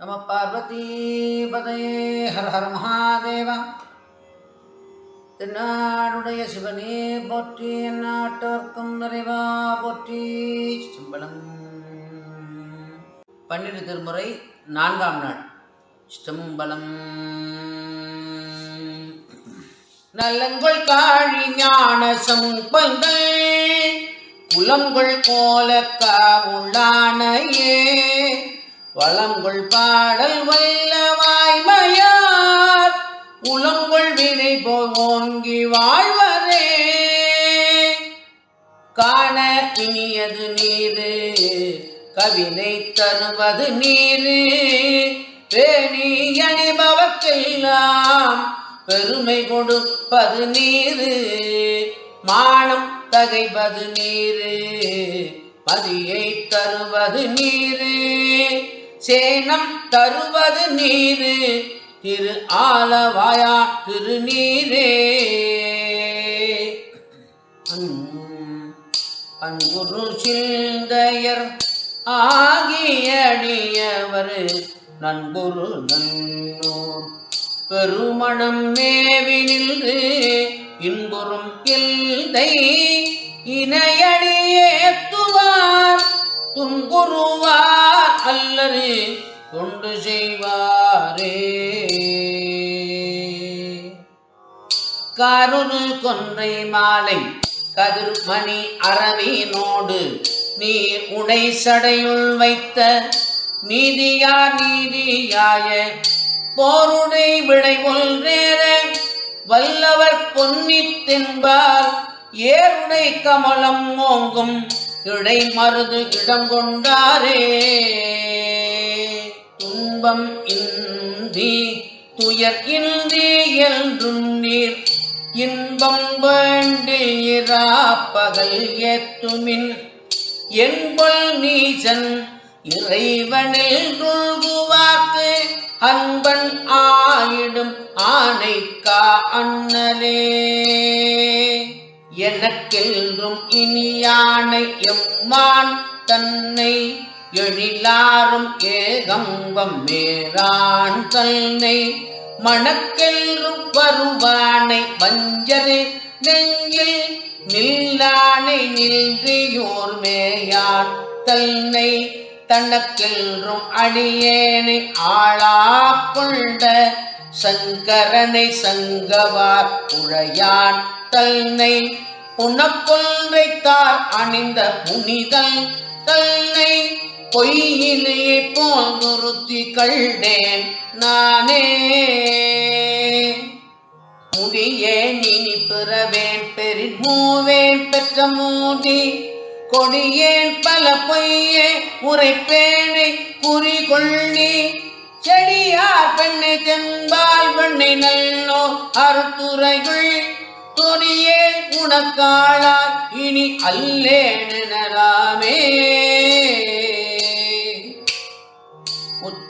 நம பார்வதீபதையே ஹர ஹர மகாதேவா. தென்னாடுடைய சிவனே போற்றி நாட்டோர்க்கும் நிறைவா போற்றி. சிம்பளம் பன்னிரு திருமுறை நான்காம் நாள். சிம்பளம் நலங்கொள் காழி ஞான சம்பங்கள் குலங்கள் போல காவுள்ளானையே வளங்கொள் பாடல் வல்லவாய்மையார் வாய்மையார் வினை போல் ஓங்கி வாழ்வரே. காண இனியது நீரு கவினை தருவது நீரு. பேணி அணிபவர்க்கெல்லாம் பெருமை கொடுப்பது நீரு. மானம் தகைவது நீரு மதியை தருவது நீரே. சேனம் தருவது நீரு திரு ஆலவாயா திருநீரே. அன்புரு சிந்தையர் ஆகியடியவர் நண்புரு நன்னூர். பெருமணம் மேவி நின்று இன்புறும் கில்தை இணைய துன்புறுவார் தொண்டு செய்வாரே. கருணு கொன்றை மாலை கதிர்மணி அரவினோடு நீர் உடை சடையுள் வைத்த நீதியா நீதியாய போருடை விடை ஒன்றேற வல்லவர் பொன்னி தென்பால் ஏருடை கமலம் ஓங்கும் இடை மருது இடம் கொண்டாரே. துன்பம் இந்தி துயர் இந்தி என்றும் நீர். இன்பம் வேண்டில் இராப்பகல் ஏத்துமின் என்பல் நீசன் இறைவனில் துழ்குவாக்கு அன்பன் ஆயிடும் ஆனைக்கா அண்ணலே. எனக்கென்றும் இனியானை எம்மான் தன்னை எழிலாரும் ஏகம்பம் மேரான் தன்னை மணக்கெல்லும் வருவானை வஞ்சரு நெஞ்சில் நில்லானை நின்றியோர் மேயார் தன்னை தனக்கென்றும் அடியேனை ஆளாக்கொண்ட சங்கரனை சங்கவார் உழையான் தன்னை புனப்பொன்றைத்தார் அணிந்த புனிதன் தன்னை பொய்யிலே போல் நிறுத்தி கண்டேன் நானே. முடியே இனி பிறவேன் பெரின் மூவேன் பெற்ற மூடி கொடியேன் பல பொய்யே உரைப்பேனை குறி கொள்ளி செடியார் பெண்ணை தென்பால் பெண்ணை நல்லோ அறுத்துறைகள் துணியே உனக்காளார் இனி அல்லேனராமே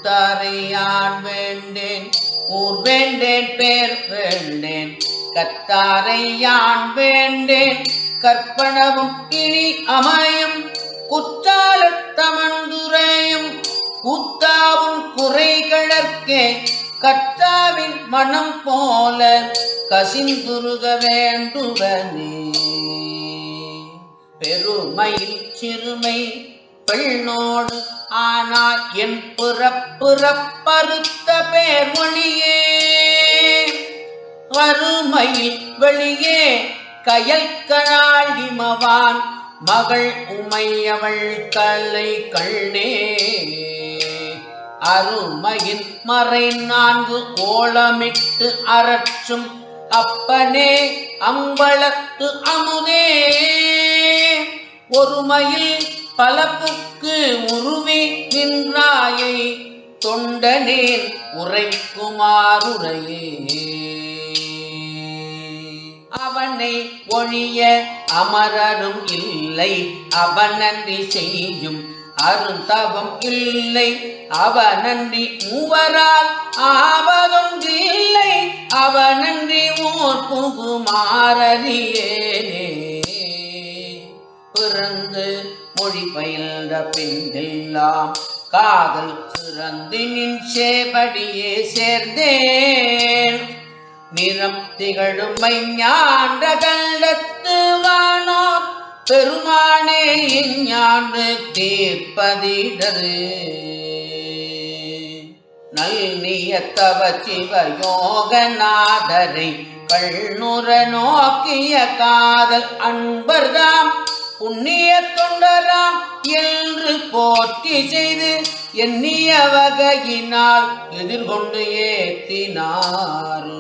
உத்தாரையான் வேண்டேன் ஊர் வேண்டேன் பேர் வேண்டேன். கத்தாரையான் வேண்டேன் கற்பனவும் இனி அமையும். குற்றாலத்தமந்துரையும் கூத்தாவும் குறைகளற்கே கற்றாவின் மனம் போல கசிந்துருக வேண்டுவனே. பெருமையில் சிறுமை பெண்ணோடு ஆனால் என் புறப்புறப்பருத்த பேர் மொழியே வறுமையில் வெளியே கயல் கழாழிமவான் மகள் உமையவள் கல்லை கண்ணே. அருமையின் மறை நான்கு கோலமிட்டு அரற்றும் அப்பனே அம்பளத்து அமுதே. ஒருமையில் பலப்புக்கு உருவி நின்றாயை தொண்டனேன் உரைக்குமாறுரையே. அவனை ஒழிய அமரரும் இல்லை அவனன்றி செய்யும் அருந்தவம் இல்லை. அவனன்றி மூவரால் ஆவதொன்று ஆவதொன்றில்லை அவனன்றி ஓர் புகுமாறறியேனே. பிறந்து மொழி பயின்ற பின்னெல்லாம் காதல் ரந்தினின் சேவடியே சேர்ந்தேன். நிறம் திகழும் மைஞான்ற கண்டத்து வானோர் பெருமானே இஞ்ஞான்று தீர்ப்பதிடரு நல்நியத்தவ சிவயோகநாதரை கண்ணுற நோக்கிய காதல் அன்பர்தாம். புண்ணிய தொண்டராம் என்று போற்றி செய்து எண்ணிய வகையினால் எதிர்கொண்டு ஏத்தினாரு.